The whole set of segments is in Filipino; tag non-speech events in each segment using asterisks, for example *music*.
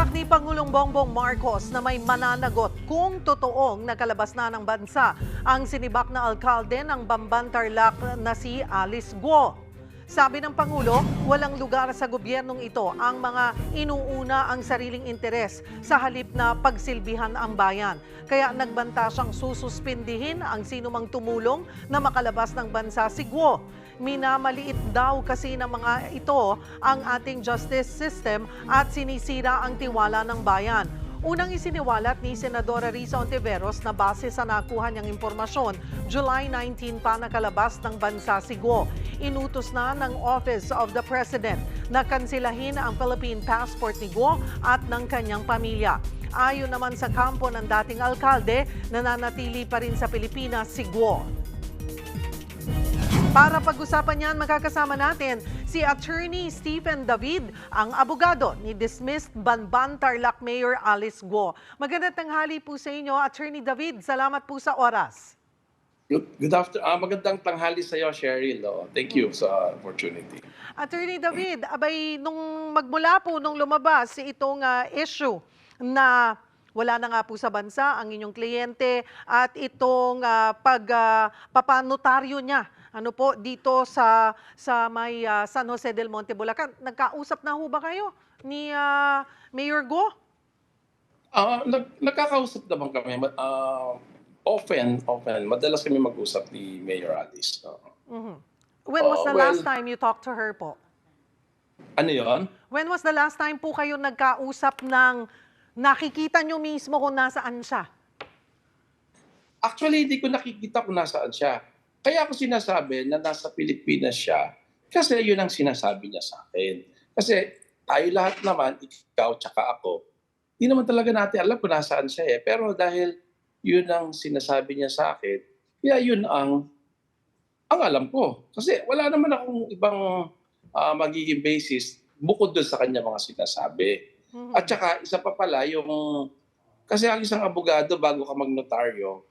Tiyak ni Pangulong Bongbong Marcos na may mananagot kung totoong nakalabas na ng bansa ang sinibak na alkalde ng Bamban Tarlac na si Alice Guo. Sabi ng Pangulo, walang lugar sa gobyernong ito ang mga inuuna ang sariling interes sa halip na pagsilbihan ang bayan. Kaya nagbanta siyang sususpindihin ang sinumang tumulong na makalabas ng bansa si Guo. Minamaliit daw kasi ng mga ito ang ating justice system at sinisira ang tiwala ng bayan. Unang isiniwalat ni Senadora Risa Ontiveros na base sa nakuha niyang impormasyon, July 19 pa nakalabas ng bansa si Guo. Inutos na ng Office of the President na kansilahin ang Philippine passport ni Guo at ng kanyang pamilya. Ayon naman sa kampo ng dating alkalde, nananatili pa rin sa Pilipinas si Guo. Para pag-usapan yan, makakasama natin si Attorney Stephen David, ang abogado ni dismissed Banban Tarlac Mayor Alice Guo. Magandang tanghali po sa inyo, Attorney David. Salamat po sa oras. Good, good after, ah, magandang tanghali sa iyo, Cheryl. Oh, thank you sa opportunity. Attorney David, abay, nung magmula po, nung lumabas itong ah, issue na wala na nga po sa bansa ang inyong kliyente at itong pag ah, papanotaryo niya ano po dito sa sa may ah, San Jose del Monte Bulacan nagkausap na ho ba kayo ni ah, Mayor Go? Ah, nag, nagkakausap naman kami. ah, often, often, madalas kami mag-usap ni Mayor Alice. no? Mhm. When was the well- last time you talked to her po? Ano yon? When was the last time po kayo nagkausap ng nakikita nyo mismo kung nasaan siya? Actually, hindi ko nakikita kung nasaan siya. Kaya ako sinasabi na nasa Pilipinas siya kasi yun ang sinasabi niya sa akin. Kasi tayo lahat naman, ikaw tsaka ako, hindi naman talaga natin alam kung nasaan siya eh. Pero dahil yun ang sinasabi niya sa akin, kaya yun ang ang alam ko. Kasi wala naman akong ibang ah, magiging basis bukod doon sa kanya mga sinasabi. Mhm. At saka, isa pa pala, yung... Kasi ang isang abogado, bago ka magnotaryo,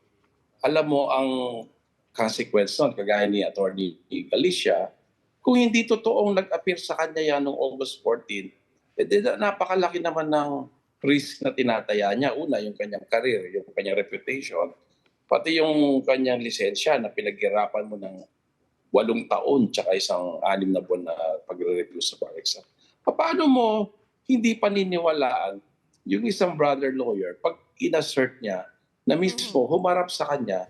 alam mo ang consequence nun, kagaya ni Attorney Galicia, kung hindi totoong nag-appear sa kanya yan noong August 14, eh, di na- napakalaki naman ng risk na tinataya niya. Una, yung kanyang career, yung kanyang reputation, pati yung kanyang lisensya na pinaghirapan mo ng walong taon tsaka isang anim na buwan na pagre-review sa bar exam. Paano mo hindi paniniwalaan yung isang brother lawyer pag inassert niya na mismo humarap sa kanya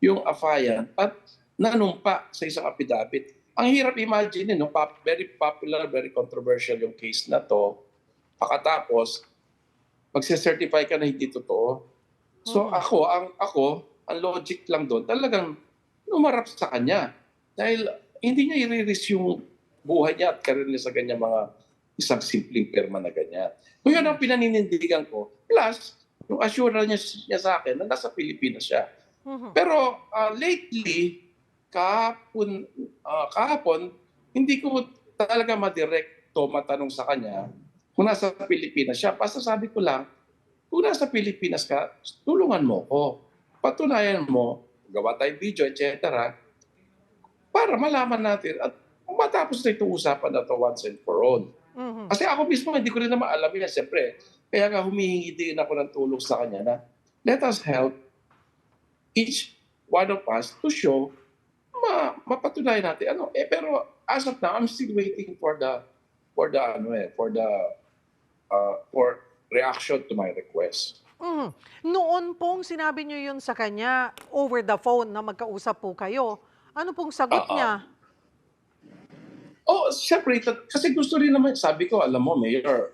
yung affiant at nanumpa sa isang affidavit. Ang hirap imagine, no? Pop- very popular, very controversial yung case na to. Pagkatapos, magse-certify ka na hindi totoo. So Mhm. ako, ang ako, ang logic lang doon, talagang umarap sa kanya. Dahil hindi niya i-risk yung buhay niya at karir niya sa ganyan mga isang simpleng perma na ganyan. Kung yun ang pinaninindigan ko, plus, yung assurance niya, niya sa akin na nasa Pilipinas siya. Mhm. Pero ah, lately, kahapon, ah, kahapon, hindi ko talaga madirekto matanong sa kanya kung nasa Pilipinas siya. Basta sabi ko lang, kung nasa Pilipinas ka, tulungan mo ko. Patunayan mo, gawa tayo video, etc. Para malaman natin at matapos na itong usapan na to once and for all. Mhm. Kasi ako mismo, hindi ko rin naman alam yan, siyempre. Kaya nga humihingi din ako ng tulong sa kanya na let us help each one of us to show ma mapatunayan natin ano eh pero as of now I'm still waiting for the for the ano eh for the uh, for reaction to my request. Mhm. Noon pong sinabi niyo yun sa kanya over the phone na magkausap po kayo. Ano pong sagot Oo. niya? Oh, tat- kasi gusto rin naman, sabi ko, alam mo, Mayor,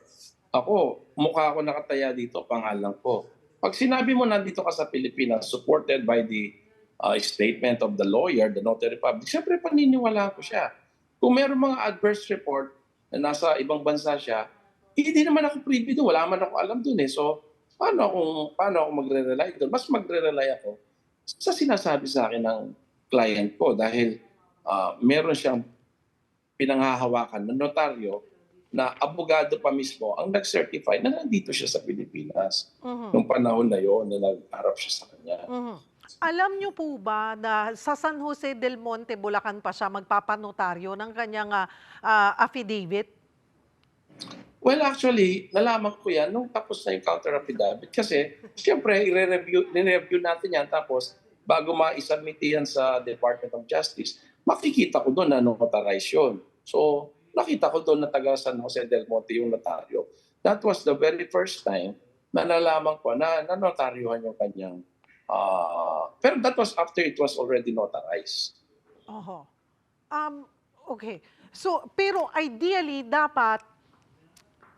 ako, mukha ako nakataya dito, pangalan ko. Pag sinabi mo nandito ka sa Pilipinas, supported by the uh, statement of the lawyer, the notary public, syempre paniniwala ko siya. Kung meron mga adverse report na nasa ibang bansa siya, hindi naman ako privy doon, wala man ako alam doon eh. So, paano ako, paano ako magre-rely doon? Mas magre-rely ako sa sinasabi sa akin ng client ko dahil ah, meron siyang pinanghahawakan ng notaryo na abogado pa mismo ang nag-certify na nandito siya sa Pilipinas Mhm. nung panahon na yon na nag-harap siya sa kanya. Mhm. Alam niyo po ba na sa San Jose del Monte, Bulacan pa siya magpapanotaryo ng kanyang ah, affidavit? Well, actually, nalaman ko yan nung tapos na yung counter affidavit. Kasi, siyempre, i-review, review natin yan. Tapos, bago ma-submit yan sa Department of Justice, makikita ko doon na notarize yun. So, nakita ko doon na taga San Jose del Monte yung notaryo. That was the very first time na nalaman ko na nanotaryuhan yung kanyang ah, pero that was after it was already notarized. Oho. Um, okay. So, pero ideally, dapat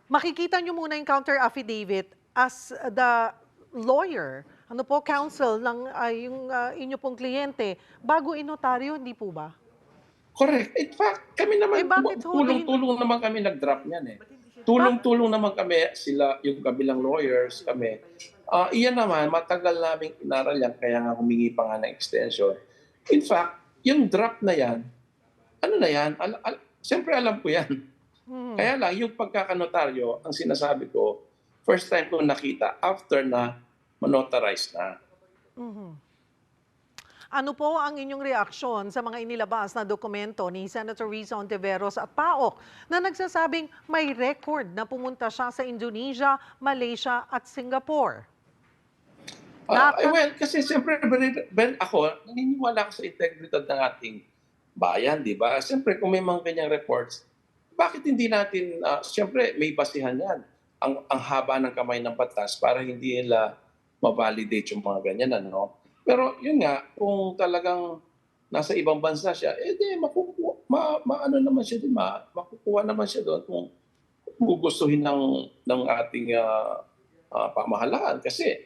makikita nyo muna yung counter affidavit as the lawyer, ano po, counsel ng ah, yung ah, inyo pong kliyente, bago inotaryo, hindi po ba? Correct. In fact, kami naman, Eh, tulong-tulong naman kami nag-drop niyan eh. Tulong-tulong naman kami, sila, yung kabilang lawyers, kami. Ah, iyan naman, matagal naming inaral yan, kaya nga humingi pa nga ng extension. In fact, yung drop na yan, ano na yan, al- al- siyempre alam ko yan. Hmm. Kaya lang, yung pagkakanotaryo, ang sinasabi ko, first time ko nakita after na manotarize na. Mhm. Ano po ang inyong reaksyon sa mga inilabas na dokumento ni Senator Risa Ontiveros at PAOK na nagsasabing may record na pumunta siya sa Indonesia, Malaysia at Singapore? Eh, well, kasi siyempre, ben, ako, naniniwala ako sa integridad ng ating bayan, di ba? Siyempre, kung may mga ganyang reports, bakit hindi natin, ah, siyempre, may basihan yan. Ang, ang haba ng kamay ng batas para hindi nila ma-validate yung mga ganyan, ano? Pero yun nga, kung talagang nasa ibang bansa siya, eh di, makukuha, ma, ma- ano naman siya doon, ma, makukuha naman siya doon kung gugustuhin ng, ng ating ah, ah, pamahalaan. Kasi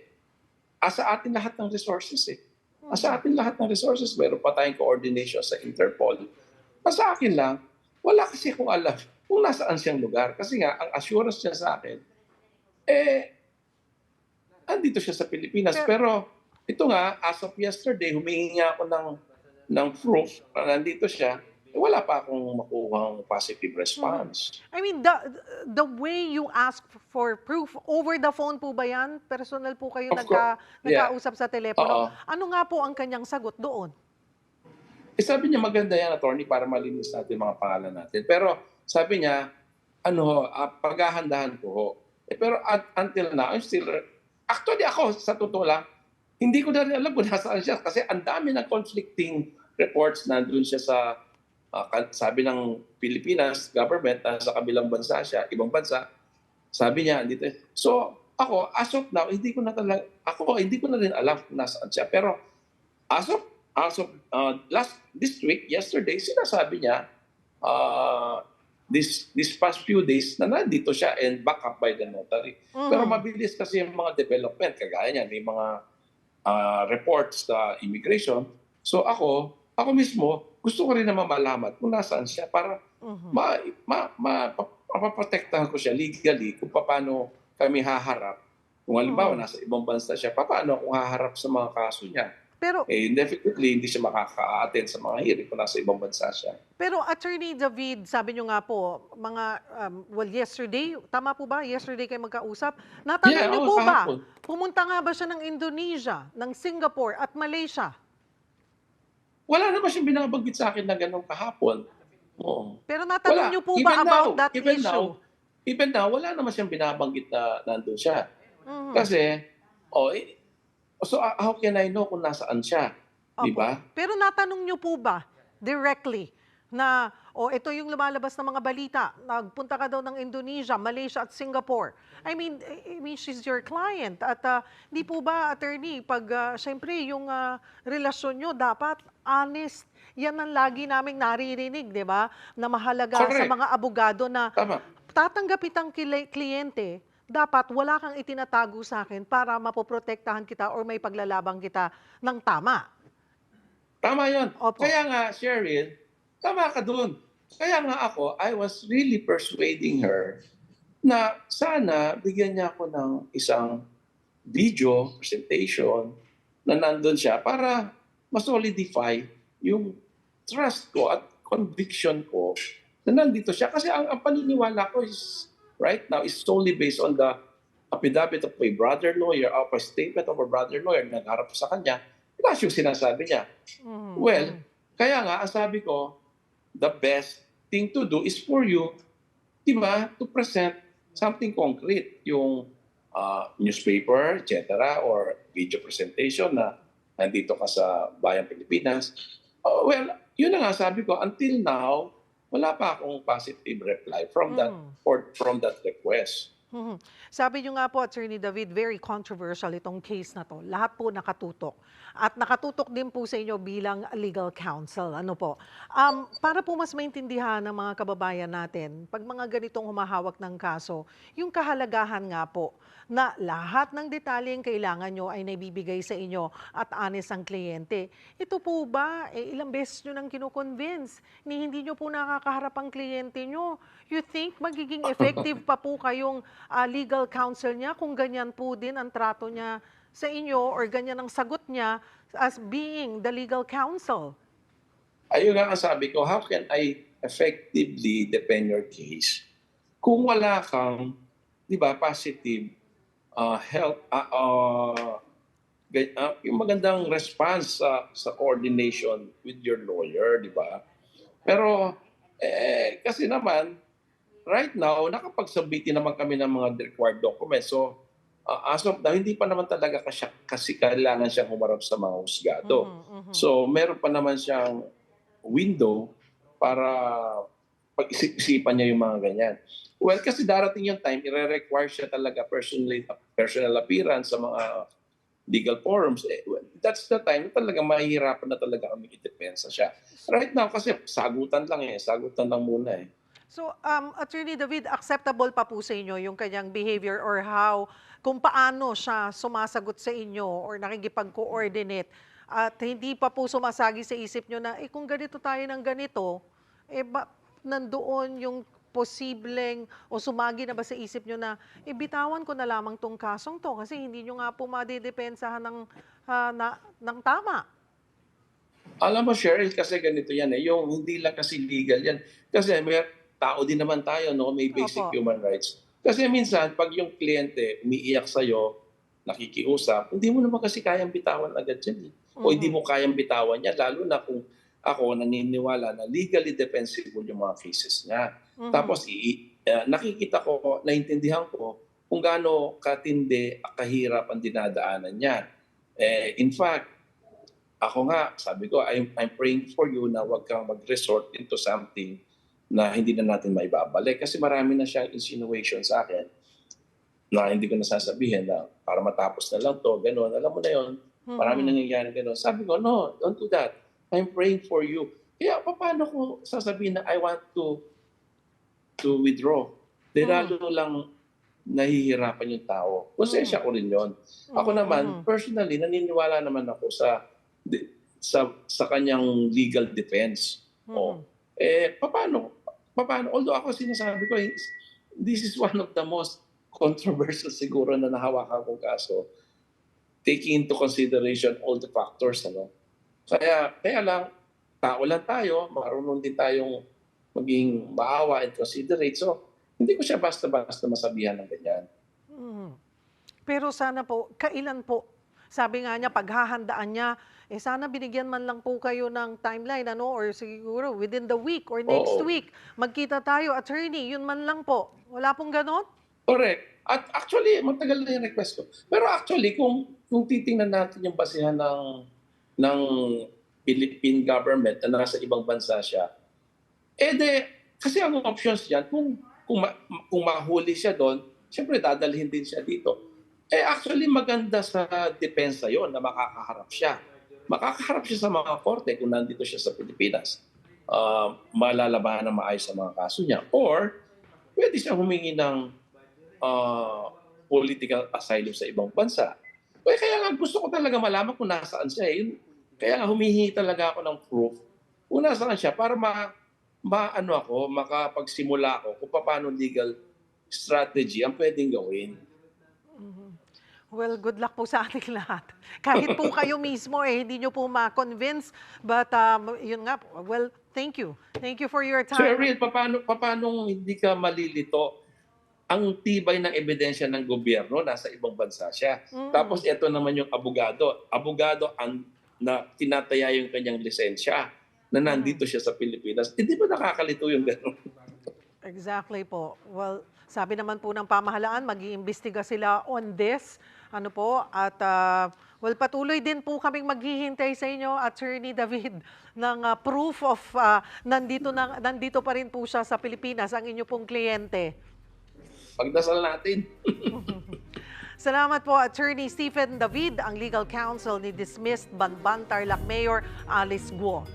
asa atin lahat ng resources eh. Asa atin lahat ng resources. Meron pa tayong coordination sa Interpol. Asa akin lang, wala kasi akong alam kung nasaan siyang lugar. Kasi nga, ang assurance niya sa akin, eh, andito siya sa Pilipinas. Pero, ito nga, as of yesterday, humingi nga ako ng, ng proof na nandito siya. Eh, wala pa akong makuhang positive response. I mean, the, the way you ask for proof, over the phone po ba yan? Personal po kayo Of nagka, course. Yeah. nagkausap sa telepono? Oo. Ano nga po ang kanyang sagot doon? Eh, sabi niya maganda yan, attorney, para malinis natin mga pangalan natin. Pero sabi niya, ano ho, ah, paghahandahan ko ho. Eh, pero at, until now, I'm still, actually ako, sa totoo lang, hindi ko na rin alam kung nasaan siya kasi ang dami ng conflicting reports na doon siya sa, kan- sabi ng Pilipinas government, na sa kabilang bansa siya, ibang bansa, sabi niya, dito. So, ako, as of now, hindi ko na talaga, ako, hindi ko na rin alam kung nasaan siya. Pero, as of as of uh, last this week, yesterday, sinasabi niya uh, this this past few days na nandito siya and back up by the notary. Pero Mhm. mabilis kasi yung mga development, kagaya niya, may mga uh, reports sa immigration. So ako, ako mismo, gusto ko rin naman malaman kung nasaan siya para Mhm. ma, ma, ma, mapaprotektahan ko siya legally kung paano kami haharap. Kung halimbawa, Oo. nasa ibang bansa siya, paano kung haharap sa mga kaso niya? Pero, eh definitely hindi siya makaka-attend sa mga hearing kung nasa ibang bansa siya. pero Attorney David, sabi nyo nga po, mga, um, well, yesterday, tama po ba? Yesterday kayo magkausap. Natanong Yeah, nyo oo, po ba, kahapon. pumunta nga ba siya ng Indonesia, ng Singapore at Malaysia? Wala naman siyang binabanggit sa akin na ganun kahapon. Oo. Pero natanong Wala. nyo po Even ba about now, that even issue? now, even now, wala naman siyang binabanggit na nandun siya. Mhm. Kasi, oh, eh, so uh, how can I know kung nasaan siya? Di ba? Pero natanong nyo po ba directly na, o ito yung lumalabas ng mga balita, nagpunta ka daw ng Indonesia, Malaysia at Singapore. I mean, I mean she's your client. At ah, di po ba, attorney, pag ah, syempre yung ah, relasyon nyo dapat honest. Yan ang lagi naming naririnig, di ba? Na mahalaga sa Correct. mga abogado na Tama. tatanggapit ang kliyente, dapat wala kang itinatago sa akin para mapoprotektahan kita or may paglalabang kita ng tama. Tama yun. Opo. Kaya nga, Cheryl, tama ka dun. Kaya nga ako, I was really persuading her na sana bigyan niya ako ng isang video presentation na nandun siya para ma-solidify yung trust ko at conviction ko na nandito siya. Kasi ang, ang paniniwala ko is right now is solely based on the affidavit of my brother lawyer, of a statement of a brother lawyer na nagharap sa kanya. Plus yung sinasabi niya. Mhm. Well, kaya nga, ang sabi ko, the best thing to do is for you, di ba, to present something concrete, yung ah, newspaper, etc. or video presentation na nandito ka sa Bayang Pilipinas. Oh, well, yun na nga sabi ko, until now, wala pa akong positive reply from that Mm. or from that request. Mhm. Sabi niyo nga po, Attorney David, very controversial itong case na to. Lahat po nakatutok. At nakatutok din po sa inyo bilang legal counsel. Ano po? Um, para po mas maintindihan ng mga kababayan natin, pag mga ganitong humahawak ng kaso, yung kahalagahan nga po na lahat ng detalyeng kailangan nyo ay naibibigay sa inyo at honest ang kliyente. Ito po ba, eh, ilang beses nyo nang kinukonvince, ni hindi nyo po nakakaharap ang kliyente nyo. You think magiging *laughs* effective pa po kayong ah, legal counsel niya kung ganyan po din ang trato niya sa inyo or ganyan ang sagot niya as being the legal counsel? Ayun nga ang sabi ko, how can I effectively defend your case kung wala kang, di ba, positive uh, health, uh, uh, gan- uh, yung magandang response sa, sa coordination with your lawyer, di ba? Pero, eh, kasi naman, right now, nakapag-submit naman kami ng mga required documents. So, uh, as of now, hindi pa naman talaga kasi, kasi kailangan siyang humarap sa mga husgado. Mhm, mhm. So, meron pa naman siyang window para pag-isipan niya yung mga ganyan. Well, kasi darating yung time, i-require siya talaga personally, personal appearance sa mga legal forums. Eh, well, that's the time talaga mahihirapan na talaga kami i-depensa siya. Right now, kasi sagutan lang eh. Sagutan lang muna eh. So, um, Attorney David, acceptable pa po sa inyo yung kanyang behavior or how, kung paano siya sumasagot sa inyo or nakikipag-coordinate at hindi pa po sumasagi sa isip nyo na, eh kung ganito tayo ng ganito, eh ba, nandoon yung posibleng o sumagi na ba sa isip nyo na ibitawan ko na lamang tong kasong to kasi hindi nyo nga po madidepensahan ng, ah, na, ng tama. Alam mo, Cheryl, kasi ganito yan eh. Yung hindi lang kasi legal yan. Kasi may tao din naman tayo, no? May basic Opo. human rights. Kasi minsan, pag yung kliyente umiiyak sa'yo, nakikiusap, hindi mo naman kasi kayang bitawan agad yan. eh. O hindi mo kayang bitawan yan, lalo na kung ako naniniwala na legally defensible yung mga cases niya. Mhm. Tapos i- uh, nakikita ko, naintindihan ko kung gaano katindi, kahirap ang dinadaanan niya. Eh, in fact, ako nga, sabi ko, I'm, I'm praying for you na huwag kang mag-resort into something na hindi na natin maibabalik. Kasi marami na siyang insinuation sa akin na hindi ko nasasabihin na para matapos na lang to, gano'n. Alam mo na yon Mhm. marami nangyayari gano'n. Sabi ko, no, don't do that. I'm praying for you. Kaya pa- paano ko sasabihin na I want to to withdraw? Di Mm. lalo lang nahihirapan yung tao. Konsensya ko rin yon. Ako Mhm, naman, personally, naniniwala naman ako sa sa sa kanyang legal defense. Oh. Mhm. Eh, paano? Paano? Although ako sinasabi ko, is- this is one of the most controversial siguro na nahawakan kong kaso. Taking into consideration all the factors. Ano? Kaya, kaya lang, tao lang tayo, marunong din tayong maging maawa and considerate. So, hindi ko siya basta-basta masabihan ng ganyan. Mhm. Pero sana po, kailan po? Sabi nga niya, paghahandaan niya, eh sana binigyan man lang po kayo ng timeline, ano, or siguro within the week or next Oo. week, magkita tayo, attorney, yun man lang po. Wala pong ganon? Correct. At actually, matagal na yung request ko. Pero actually, kung kung titingnan natin yung basihan ng ng Philippine government na nasa ibang bansa siya, eh de, kasi ang options yan, kung, kung, ma, kung mahuli siya doon, siyempre dadalhin din siya dito. Eh actually maganda sa depensa yon na makakaharap siya. Makakaharap siya sa mga korte kung nandito siya sa Pilipinas. Uh, malalabanan ng maayos sa mga kaso niya. Or, pwede siya humingi ng uh, political asylum sa ibang bansa. Kaya, kaya nga gusto ko talaga malaman kung nasaan siya. eh. Yun, kaya nga humihingi talaga ako ng proof kung nasaan siya para ma, maano ako, makapagsimula ako kung paano legal strategy ang pwedeng gawin. Well, good luck po sa ating *laughs* lahat. Kahit po kayo mismo eh, hindi nyo po ma-convince. But um, yun nga po, well, thank you. Thank you for your time. Ariel, paano, paano hindi ka malilito? Ang tibay ng ebidensya ng gobyerno, nasa ibang bansa siya. Mm. Tapos ito naman yung abogado. Abogado ang na tinataya yung kanyang lisensya na nandito siya sa Pilipinas. Hindi ba nakakalito yung gano'n? Exactly po. Well, Sabi naman po ng pamahalaan, mag-iimbestiga sila on this. Ano po, at ah, well, patuloy din po kaming maghihintay sa inyo, Attorney David, *laughs* ng ah, proof of ah, nandito, na, nandito pa rin po siya sa Pilipinas, ang inyo pong kliyente. Pagdasal natin. *laughs* Salamat po, Attorney Stephen David, ang legal counsel ni dismissed Banban Tarlac Mayor Alice Guo.